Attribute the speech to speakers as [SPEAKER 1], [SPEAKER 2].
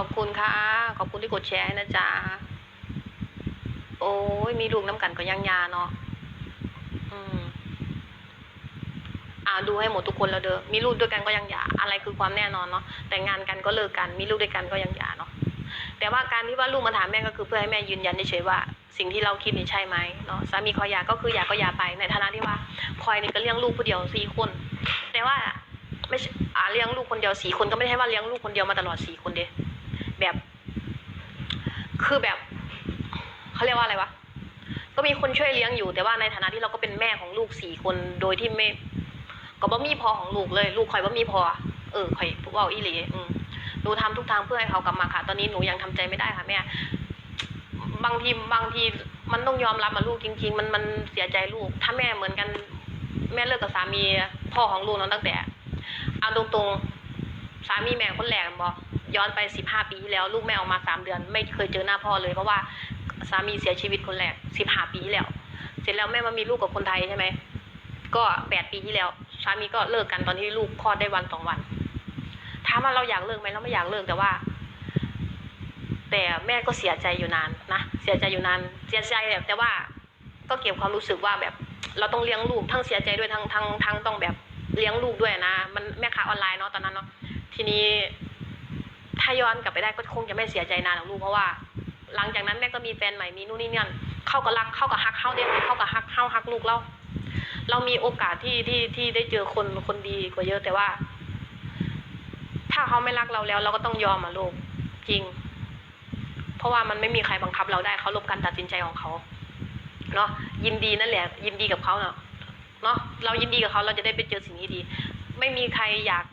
[SPEAKER 1] อบคุณค่ะ ขอบคุณที่กดแชร์ให้นะจ๊ะ โอ้ยมีลูกน้ำกันก็ยังยาเนาะอืมอ่าดูให้หมดทุกคนแล้วเด้อ มีลูกด้วยกันก็ยังหย่า อะไรคือความแน่นอนเนาะ แต่งงานกันก็เลิกกัน มีลูกด้วยกันก็ยังหย่าเนาะ แต่ว่าการที่ว่าลูกมาถามแม่ก็คือเพื่อให้แม่ยืนยันเฉยว่า สิ่งที่เราคิดนี่ใช่ไหมเนาะ สามีขอหย่าก็คือหย่าก็หย่าไป ในฐานะที่ว่าพลอยนี่ก็เลี้ยงลูกผู้เดียวสี่คน แต่ว่าไม่อ่าเลี้ยงลูกคนเดียวสี่คนก็ไม่ใช่ว่าเลี้ยงลูกคนเดียวมาตลอดสี่คนเด้ แบบ คือแบบเขาเรียกว่าอะไรวะก็มีคนช่วยเลี้ยงอยู่แต่ว่าในฐานะที่เราก็เป็นแม่ของลูกสี่คนโดยที่ไม่ก็บ่มีพอของลูกเลย ลูกคอยบ่มีพอเออคอยเว่าอีหลีอืมหนูทำทุกทางเพื่อให้เขากลับมาค่ะ ตอนนี้หนูยังทำใจไม่ได้ค่ะแม่บางทีบางทีมันต้องยอมรับมาลูกจริง ๆ มันมันเสียใจลูก ถ้าแม่เหมือนกันแม่เลิกกับสามีพ่อของลูกเนาะตั้งแต่เอาตรงๆสามีแม่คนแรกบอก ย้อนไปสิบห้าปีที่แล้ว ลูกแม่ออกมาสามเดือน ไม่เคยเจอหน้าพ่อเลย เพราะว่าสามีเสียชีวิตคนแรกสิบห้าปีที่แล้ว เสร็จแล้วแม่มามีลูกกับคนไทยใช่ไหมก็แปดปีที่แล้ว สามีก็เลิกกันตอนที่ลูกคลอดได้วันสองวันถามว่าเราอยากเลิกไหมเราไม่อยากเลิกแต่ว่า แต่แม่ก็เสียใจอยู่นานนะเสียใจอยู่นานเสียใจแบบแต่ว่าก็เก็บความรู้สึกว่าแบบเราต้องเลี้ยงลูกทั้งเสียใจด้วยทั้งทั้งทั้งต้องแบบเลี้ยงลูกด้วยนะ มันแม่ค้าออนไลน์เนาะตอนนั้นเนาะทีนี้ ถ้าย้อนกลับไปได้ก็คงจะไม่เสียใจนานหรอกลูกเพราะว่า หลังจากนั้นแม่ก็มีแฟนใหม่มีนู่นนี่นั่นเข้ากับรักเข้ากับฮักเข้าได้เข้ากับฮักเข้าฮักลูกเราเรามีโอกาสที่ที่ที่ได้เจอคนคนดีกว่าเยอะแต่ว่า ถ้าเขาไม่รักเราแล้ว เราก็ต้องยอมอะลูกจริง เพราะว่ามันไม่มีใครบังคับเราได้เขาลบการตัดสินใจของเขาเนาะยินดีนั่นแหละ ยินดีกับเขาเนาะเนาะเรายินดีกับเขาเราจะได้ไปเจอสิ่งที่ดี ไม่มีใครอยาก